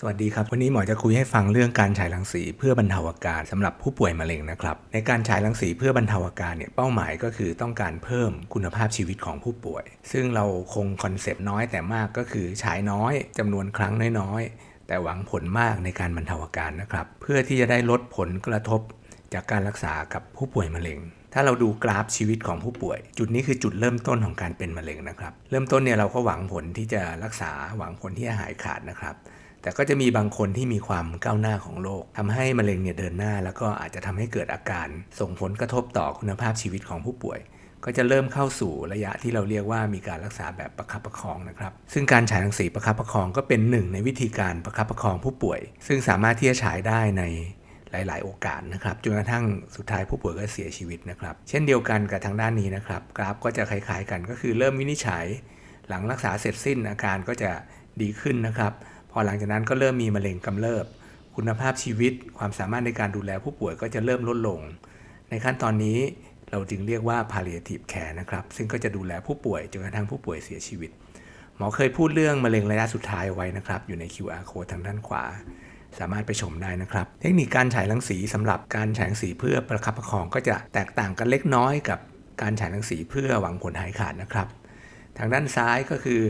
สวัสดีครับ วันนี้หมอจะคุยให้ฟังเรื่องการฉายรังสีเพื่อบรรเทาอาการสำหรับผู้ป่วยมะเร็งนะครับในการฉายรังสีเพื่อบรรเทาอาการเนี่ยเป้าหมายก็คือต้องการเพิ่มคุณภาพชีวิตของผู้ป่วย ซึ่งเราคงคอนเซปต์น้อยแต่มากก็คือฉายน้อยจำนวนครั้งน้อยๆ แต่หวังผลมากในการบรรเทาอาการนะครับเพื่อที่จะได้ลดผลกระทบจากการรักษากับผู้ป่วยมะเร็ง ถ้าเราดูกราฟชีวิตของผู้ป่วย จุดนี้คือจุดเริ่มต้นของการเป็นมะเร็งนะครับ เริ่มต้นเนี่ยเราก็หวังผลที่จะรักษาหวังผลที่จะหายขาดนะครับ แต่ก็จะมีบางคนที่มีความก้าวหน้าของโรคทำให้มะเร็งเนี่ยเดินหน้า แล้วก็อาจจะทำให้เกิดอาการส่งผลกระทบต่อคุณภาพชีวิตของผู้ป่วย ก็จะเริ่มเข้าสู่ระยะที่เราเรียกว่ามีการรักษาแบบประคับประคองนะครับ ซึ่งการฉายรังสีประคับประคองก็เป็นหนึ่งในวิธีการประคับประคองผู้ป่วย ซึ่งสามารถที่จะฉายได้ในหลาย ๆ โอกาสนะครับจนกระทั่งสุดท้ายผู้ป่วยก็เสียชีวิตนะครับ เช่นเดียวกันกับทางด้านนี้นะครับ กราฟก็จะคล้าย ๆ กันก็คือเริ่มวินิจฉัย หลังรักษาเสร็จสิ้นอาการก็จะดีขึ้นนะครับ อหลังจากนั้นก็เริ่มมีมะเร็งกำเริบ คุณภาพชีวิตความสามารถในการดูแลผู้ป่วยก็จะเริ่มลดลง ในขั้นตอนนี้เราจึงเรียกว่า palliative care นะครับ ซึ่งก็จะดูแลผู้ป่วยจนกระทั่งผู้ป่วยเสียชีวิต หมอเคยพูดเรื่องมะเร็งระยะสุดท้ายไว้นะครับ อยู่ใน QR code ทางด้านขวา สามารถไปชมได้นะครับ เทคนิคการฉายรังสีสำหรับการฉายรังสีเพื่อประคับประคองก็จะแตกต่างกันเล็กน้อยกับการฉายรังสีเพื่อหวังผลหายขาดนะครับ ทางด้านซ้ายก็คือ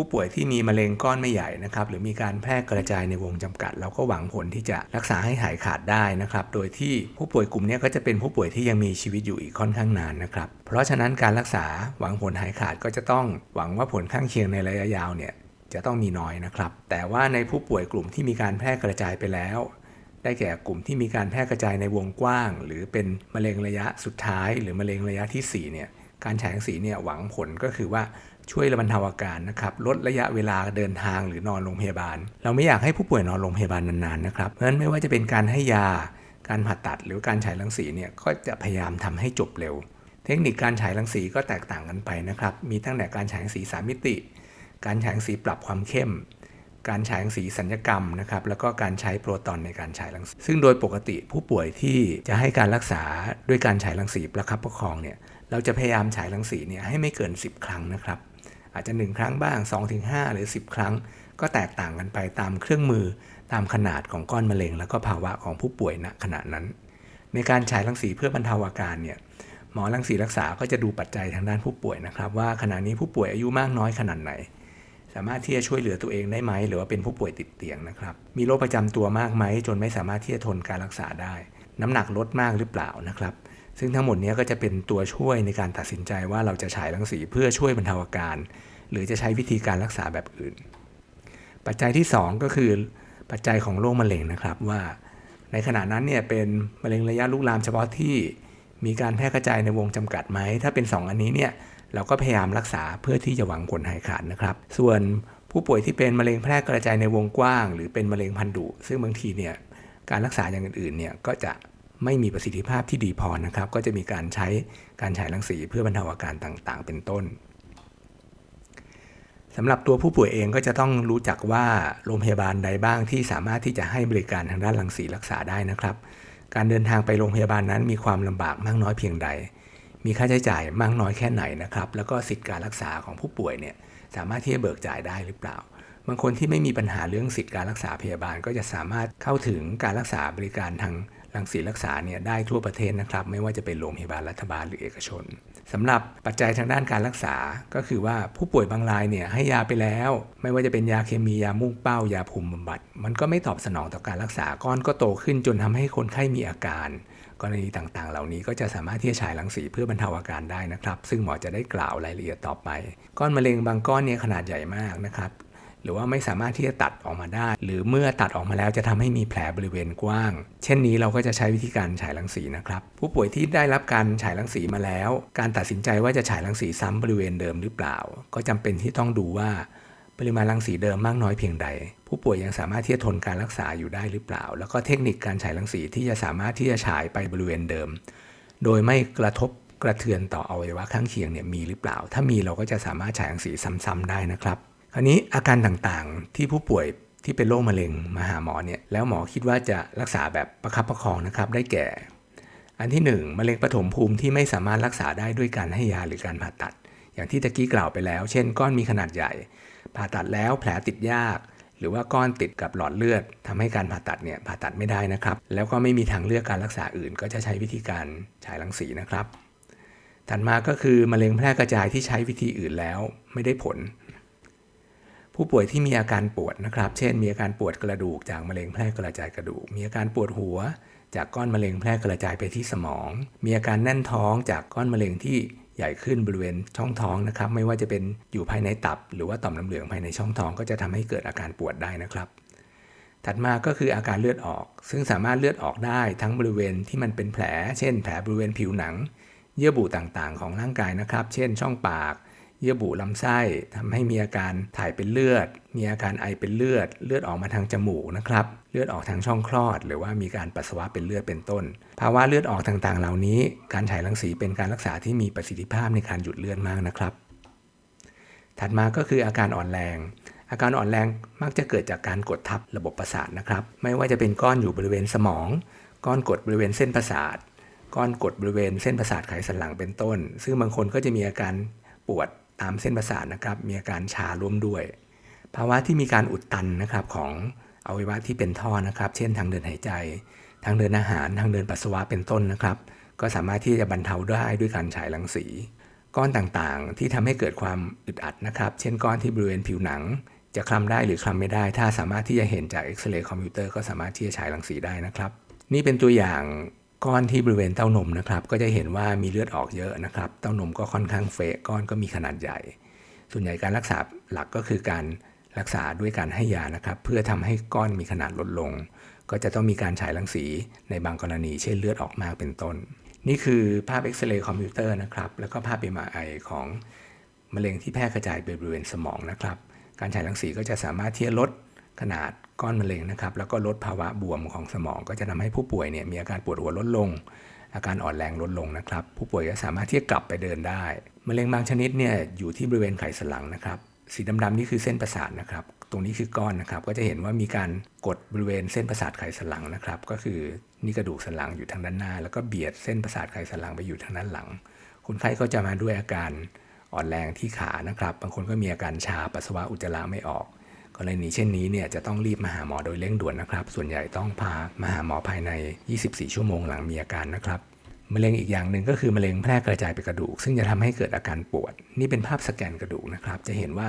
ผู้ป่วยที่มีมะเร็งก้อนไม่ใหญ่นะครับหรือมีการแพร่กระจายในวงจำกัด เราก็หวังผลที่จะรักษาให้หายขาดได้นะครับโดยที่ผู้ป่วยกลุ่มนี้ก็จะเป็นผู้ป่วยที่ยังมีชีวิตอยู่อีกค่อนข้างนานนะครับเพราะฉะนั้นการรักษาหวังผลหายขาดก็จะต้องหวังว่าผลข้างเคียงในระยะยาวเนี่ยจะต้องมีน้อยนะครับ แต่ว่าในผู้ป่วยกลุ่มที่มีการแพร่กระจายไปแล้ว ได้แก่กลุ่มที่มีการแพร่กระจายในวงกว้าง หรือเป็นมะเร็งระยะสุดท้าย หรือมะเร็งระยะที่4เนี่ยการฉายรังสีเนี่ยหวังผลก็คือว่า ช่วยบรรเทาอาการนะครับลดระยะเวลาเดินทางหรือนอนโรงพยาบาล เราไม่อยากให้ผู้ป่วยนอนโรงพยาบาลนานๆนะครับเพราะฉะนั้นไม่ว่าจะเป็นการให้ยาการผ่าตัดหรือการฉายรังสีเนี่ยก็จะพยายามทำให้จบเร็ว เทคนิคการฉายรังสีก็แตกต่างกันไปนะครับมีตั้งแต่การฉายรังสีสามมิติ การฉายรังสีปรับความเข้ม การฉายรังสีสัญญกรรมนะครับแล้วก็การใช้โปรตอนในการฉายรังสี ซึ่งโดยปกติผู้ป่วยที่จะให้การรักษาด้วยการฉายรังสีประคับประคองเนี่ยเราจะพยายามฉายรังสีเนี่ยให้ไม่เกิน 10 ครั้งนะครับ อาจจะ 1 ครั้งบ้าง 2-5 หรือ 10 ครั้ง ก็แตกต่างกันไปตามเครื่องมือ ตามขนาดของก้อนมะเร็ง แล้วก็ภาวะของผู้ป่วยณขณะนั้น ในการฉายรังสีเพื่อบรรเทาอาการเนี่ยหมอรังสีรักษาก็จะดูปัจจัยทางด้านผู้ป่วยนะครับว่าขณะนี้ผู้ป่วยอายุมากน้อยขนาดไหน สามารถที่จะช่วยเหลือตัวเองได้ไหม หรือว่าเป็นผู้ป่วยติดเตียงนะครับ มีโรคประจำตัวมากไหมจนไม่สามารถที่จะทนการรักษาได้ น้ำหนักลดมากหรือเปล่านะครับ ซึ่งทั้งหมดนี้ก็จะเป็นตัวช่วยในการตัดสินใจว่าเราจะฉายรังสีเพื่อช่วยบรรเทาอาการ หรือจะใช้วิธีการรักษาแบบอื่น ปัจจัยที่ 2 ก็คือปัจจัยของโรคมะเร็งนะครับว่า ในขณะนั้นเนี่ยเป็นมะเร็งระยะลุกลามเฉพาะที่มีการแพร่กระจายในวงจำกัดไหม ถ้าเป็น 2 อันนี้เนี่ยเราก็พยายามรักษาเพื่อที่จะหวังผลหายขาดนะครับ ส่วนผู้ป่วยที่เป็นมะเร็งแพร่กระจายในวงกว้าง หรือเป็นมะเร็งพันธุ์ดุซึ่งบางทีเนี่ยการรักษาอย่างอื่นๆเนี่ยก็จะ ไม่มีประสิทธิภาพที่ดีพอนะครับ ก็จะมีการใช้การฉายรังสีเพื่อบรรเทาอาการต่างๆ เป็นต้นสำหรับตัวผู้ป่วยเองก็จะต้องรู้จักว่าโรงพยาบาลใดบ้างที่สามารถที่จะให้บริการทางด้านรังสีรักษาได้นะครับ การเดินทางไปโรงพยาบาลนั้นมีความลำบากมากน้อยเพียงใด มีค่าใช้จ่ายมากน้อยแค่ไหนนะครับ แล้วก็สิทธิการรักษาของผู้ป่วยเนี่ยสามารถที่จะเบิกจ่ายได้หรือเปล่า บางคนที่ไม่มีปัญหาเรื่องสิทธิการรักษาพยาบาลก็จะสามารถเข้าถึงการรักษาบริการทาง รังสีรักษาเนี่ยได้ทั่วประเทศนะครับ ไม่ว่าจะเป็นโรงพยาบาลรัฐบาลหรือเอกชนสำหรับปัจจัยทางด้านการรักษา ก็คือว่าผู้ป่วยบางรายเนี่ยให้ยาไปแล้ว ไม่ว่าจะเป็นยาเคมียามุ่งเป้ายาภูมิบำบัด มันก็ไม่ตอบสนองต่อการรักษาก้อนก็โตขึ้นจนทำให้คนไข้มีอาการกรณีต่างๆ เหล่านี้ก็จะสามารถที่จะฉายรังสีเพื่อบรรเทาอาการได้นะครับ ซึ่งหมอจะได้กล่าวรายละเอียดต่อไป ก้อนมะเร็งบางก้อนเนี่ยขนาดใหญ่มากนะครับ รือว่าไม่สามารถที่จะตัดออกมาได้ หรือเมื่อตัดออกมาแล้วจะทำให้มีแผลบริเวณกว้าง เช่นนี้เราก็จะใช้วิธีการฉายรังสีนะครับ ผู้ป่วยที่ได้รับการฉายรังสีมาแล้ว การตัดสินใจว่าจะฉายรังสีซ้ำบริเวณเดิมหรือเปล่า ก็จำเป็นที่ต้องดูว่าปริมาณรังสีเดิมมากน้อยเพียงใด ผู้ป่วยยังสามารถที่จะทนการรักษาอยู่ได้หรือเปล่า แล้วก็เทคนิคการฉายรังสีที่จะสามารถที่จะฉายไปบริเวณเดิม โดยไม่กระทบกระเทือนต่ออวัยวะข้างเคียงเนี่ยมีหรือเปล่า ถ้ามีเราก็จะสามารถฉายรังสีซ้ำๆได้นะครับ คราวนี้อาการต่างๆ ที่ผู้ป่วยที่เป็นโรคมะเร็งมาหาหมอเนี่ยแล้วหมอคิดว่าจะรักษาแบบประคับประคองนะครับได้แก่ อันที่ 1 มะเร็งปฐมภูมิที่ไม่สามารถรักษาได้ด้วยการให้ยาหรือการผ่าตัด อย่างที่ตะกี้กล่าวไปแล้ว เช่น ก้อนมีขนาดใหญ่ ผ่าตัดแล้วแผลติดยาก หรือว่าก้อนติดกับหลอดเลือดทำให้การผ่าตัดเนี่ยผ่าตัดไม่ได้นะครับ แล้วก็ไม่มีทางเลือกการรักษาอื่น ก็จะใช้วิธีการฉายรังสีนะครับถัดมาก็คือมะเร็งแพร่กระจายที่ใช้วิธีอื่นแล้วไม่ได้ผล ผู้ป่วยที่มีอาการปวดนะครับ เช่น มีอาการปวดกระดูกจากมะเร็งแพร่กระจายกระดูก มีอาการปวดหัว จากก้อนมะเร็งแพร่กระจายไปที่สมอง มีอาการแน่นท้องจากก้อนมะเร็งที่ใหญ่ขึ้นบริเวณช่องท้องนะครับ ไม่ว่าจะเป็นอยู่ภายในตับ หรือว่าต่อมน้ำเหลืองภายในช่องท้องก็จะทำให้เกิดอาการปวดได้นะครับ ถัดมาก็คืออาการเลือดออก ซึ่งสามารถเลือดออกได้ทั้งบริเวณที่มันเป็นแผล เช่น แผลบริเวณผิวหนัง เยื่อบุต่างๆ ของร่างกายนะครับ เช่น ช่องปาก เยื่อบุลำไส้ทำให้มีอาการถ่ายเป็นเลือด มีอาการไอเป็นเลือด เลือดออกมาทางจมูกนะครับ เลือดออกทางช่องคลอด หรือว่ามีการปัสสาวะเป็นเลือดเป็นต้น ภาวะเลือดออกต่างๆ เหล่านี้ การฉายรังสีเป็นการรักษาที่มีประสิทธิภาพในการหยุดเลือดมากนะครับ ถัดมาก็คืออาการอ่อนแรง อาการอ่อนแรงมักจะเกิดจากการกดทับระบบประสาทนะครับ ไม่ว่าจะเป็นก้อนอยู่บริเวณสมอง ก้อนกดบริเวณเส้นประสาท ก้อนกดบริเวณเส้นประสาทไขสันหลังเป็นต้น ซึ่งบางคนก็จะมีอาการปวด ตามเส้นประสาทนะครับ มีอาการชาร่วมด้วย ภาวะที่มีการอุดตันนะครับของอวัยวะที่เป็นท่อนะครับ เช่นทางเดินหายใจ ทางเดินอาหาร ทางเดินปัสสาวะเป็นต้นนะครับ ก็สามารถที่จะบรรเทาได้ด้วยการฉายรังสี ก้อนต่างๆ ที่ทำให้เกิดความอึดอัดนะครับ เช่นก้อนที่บริเวณผิวหนัง จะคลำได้หรือคลำไม่ได้ ถ้าสามารถที่จะเห็นจากเอ็กซเรย์คอมพิวเตอร์ก็สามารถที่จะฉายรังสีได้นะครับ นี่เป็นตัวอย่าง ก้อนที่บริเวณเต้านมนะครับ ก็จะเห็นว่ามีเลือดออกเยอะนะครับ เต้านมก็ค่อนข้างเฟะก้อนก็มีขนาดใหญ่ ส่วนใหญ่การรักษาหลักก็คือการรักษาด้วยการให้ยานะครับ เพื่อทำให้ก้อนมีขนาดลดลง ก็จะต้องมีการฉายรังสีในบางกรณี เช่นเลือดออกมากเป็นต้น นี่คือภาพเอ็กซเรย์คอมพิวเตอร์นะครับ แล้วก็ภาพ MRI ของมะเร็งที่แพร่กระจายไปบริเวณสมองนะครับ การฉายรังสีก็จะสามารถที่จะลด ขนาดก้อนมะเร็งนะครับ แล้วก็ลดภาวะบวมของสมอง ก็จะทำให้ผู้ป่วยเนี่ยมีอาการปวดหัวลดลง อาการอ่อนแรงลดลงนะครับ ผู้ป่วยก็สามารถที่จะกลับไปเดินได้ มะเร็งบางชนิดเนี่ยอยู่ที่บริเวณไขสันหลังนะครับ สีดำๆนี่คือเส้นประสาทนะครับ ตรงนี้คือก้อนนะครับ ก็จะเห็นว่ามีการกดบริเวณเส้นประสาทไขสันหลังนะครับ ก็คือนี่กระดูกสันหลังอยู่ทางด้านหน้า แล้วก็เบียดเส้นประสาทไขสันหลังไปอยู่ทางด้านหลัง คนไข้ก็จะมาด้วยอาการอ่อนแรงที่ขานะครับ บางคนก็มีอาการชาปัสสาวะอุจจาระไม่ออก กรณีเช่นนี้เนี่ยจะต้องรีบมาหาหมอโดยเร่งด่วนนะครับ ส่วนใหญ่ต้องพามาหาหมอภายใน 24 ชั่วโมงหลังมีอาการนะครับมะเร็งอีกอย่างหนึ่งก็คือมะเร็งแพร่กระจายไปกระดูก ซึ่งจะทำให้เกิดอาการปวด นี่เป็นภาพสแกนกระดูกนะครับ จะเห็นว่า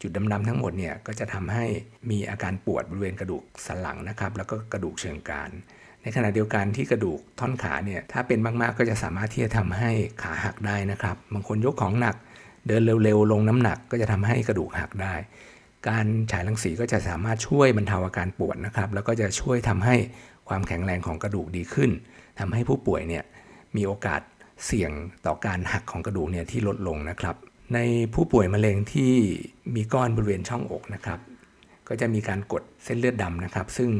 จุดดำๆทั้งหมดเนี่ยก็จะทำให้มีอาการปวดบริเวณกระดูกสันหลังนะครับ แล้วก็กระดูกเชิงกรานในขณะเดียวกันที่กระดูกท่อนขาเนี่ยถ้าเป็นมากๆก็จะสามารถที่จะทำให้ขาหักได้นะครับ บางคนยกของหนัก เดินเร็วๆลงน้ำหนักก็จะทำให้กระดูกหักได้ การฉายรังสีก็จะสามารถช่วยบรรเทาอาการปวดนะครับ แล้วก็จะช่วยทำให้ความแข็งแรงของกระดูกดีขึ้นทำให้ผู้ป่วยเนี่ยมีโอกาสเสี่ยงต่อการหักของกระดูกเนี่ยที่ลดลงนะครับ ในผู้ป่วยมะเร็งที่มีก้อนบริเวณช่องอกนะครับ ก็จะมีการกดเส้นเลือดดำนะครับ ซึ่ง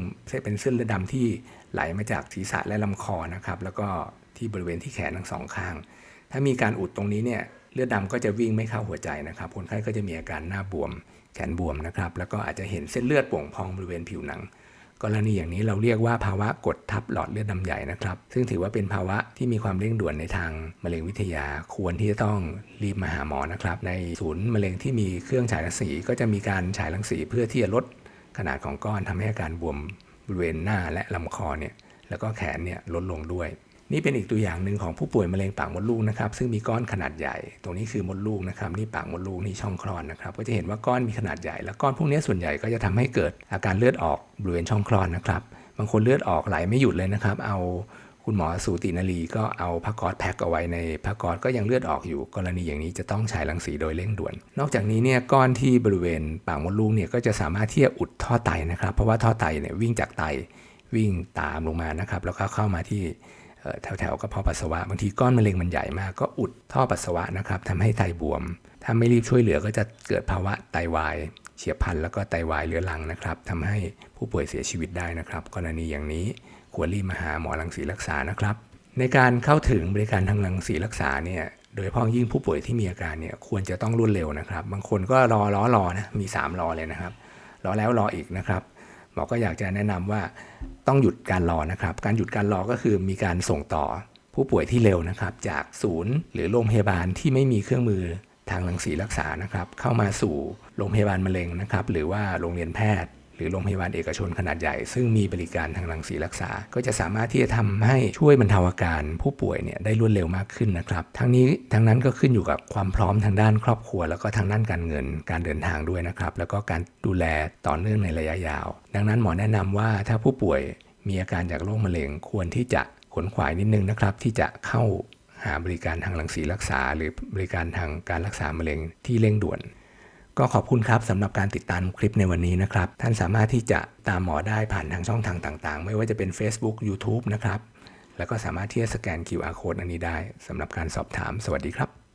เป็นเส้นเลือดดำที่ไหลมาจากศีรษะและลำคอนะครับ แล้วก็ที่บริเวณที่แขนทั้งสองข้าง ถ้ามีการอุดตรงนี้เนี่ยเลือดดำก็จะวิ่งไม่เข้าหัวใจนะครับคนไข้ก็จะมีอาการหน้าบวม แขนบวมนะครับ แล้วก็อาจจะเห็นเส้นเลือดโป่งพองบริเวณผิวหนัง กรณีอย่างนี้เราเรียกว่าภาวะกดทับหลอดเลือดดำใหญ่นะครับ ซึ่งถือว่าเป็นภาวะที่มีความเร่งด่วนในทางมะเร็งวิทยา ควรที่จะต้องรีบมาหาหมอนะครับ ในศูนย์มะเร็งที่มีเครื่องฉายรังสี ก็จะมีการฉายรังสีเพื่อที่จะลดขนาดของก้อนทำให้อาการบวมบริเวณหน้าและลำคอเนี่ยแล้วก็แขนเนี่ยลดลงด้วย นี่เป็นอีกตัวอย่างหนึ่งของผู้ป่วยมะเร็งปากมดลูกนะครับ ซึ่งมีก้อนขนาดใหญ่ ตรงนี้คือมดลูกนะครับ นี่ปากมดลูกนี่ช่องคลอดนะครับ ก็จะเห็นว่าก้อนมีขนาดใหญ่ แล้วก้อนพวกนี้ส่วนใหญ่ก็จะทำให้เกิดอาการเลือดออกบริเวณช่องคลอดนะครับ บางคนเลือดออกไหลไม่หยุดเลยนะครับ เอาคุณหมอสูตินารีก็เอาผ้าก๊อซแพ็คเอาไว้ในผ้าก๊อซก็ยังเลือดออกอยู่ กรณีอย่างนี้จะต้องฉายรังสีโดยเร่งด่วน นอกจากนี้เนี่ยก้อนที่บริเวณปากมดลูกเนี่ยก็จะสามารถที่จะอุดท่อไตนะครับ เพราะว่าท่อไตเนี่ยวิ่งจากไตวิ่งตามลงมานะครับ แล้วก็เข้ามาที่ แถวๆกระเพาะปัสสาวะบางทีก้อนมะเร็งมันใหญ่มากก็อุดท่อปัสสาวะนะครับทำให้ไตบวม ถ้าไม่รีบช่วยเหลือก็จะเกิดภาวะไตวายเฉียบพลันแล้วก็ไตวายเรื้อรังนะครับทำให้ผู้ป่วยเสียชีวิตได้นะครับ กรณีอย่างนี้ควรรีบมาหาหมอรังสีรักษานะครับ ในการเข้าถึงบริการทางรังสีรักษาเนี่ยโดยเฉพาะยิ่งผู้ป่วยที่มีอาการเนี่ยควรจะต้องรวดเร็วนะครับ บางคนก็รอรอรอนะมี 3 รอเลยนะครับ รอแล้วรออีกนะครับ หมอก็อยากจะแนะนำว่าต้องหยุดการรอนะครับ การหยุดการรอก็คือมีการส่งต่อผู้ป่วยที่เร็วนะครับ จากศูนย์หรือโรงพยาบาลที่ไม่มีเครื่องมือทางรังสีรักษานะครับ เข้ามาสู่โรงพยาบาลมะเร็งนะครับ หรือว่าโรงเรียนแพทย์ หรือโรงพยาบาลเอกชนขนาดใหญ่ ซึ่งมีบริการทางรังสีรักษา ก็จะสามารถที่จะทำให้ช่วยบรรเทาอาการผู้ป่วยเนี่ยได้รวดเร็วมากขึ้นนะครับ ทั้งนี้ทั้งนั้นก็ขึ้นอยู่กับความพร้อมทางด้านครอบครัว แล้วก็ทางด้านการเงินการเดินทางด้วยนะครับ แล้วก็การดูแลต่อเนื่องในระยะยาว ดังนั้นหมอแนะนำว่าถ้าผู้ป่วยมีอาการจากโรคมะเร็งควรที่จะขนขวายนิดนึงนะครับ ที่จะเข้าหาบริการทางรังสีรักษา หรือบริการทางการรักษามะเร็งที่เร่งด่วน ก็ขอบคุณครับสำหรับการติดตามคลิปในวันนี้นะครับ ท่านสามารถที่จะตามหมอได้ผ่านทางช่องทางต่างๆ ไม่ว่าจะเป็น Facebook YouTube นะครับ แล้วก็สามารถที่จะสแกน QR code อันนี้ได้สำหรับการสอบถาม สวัสดีครับ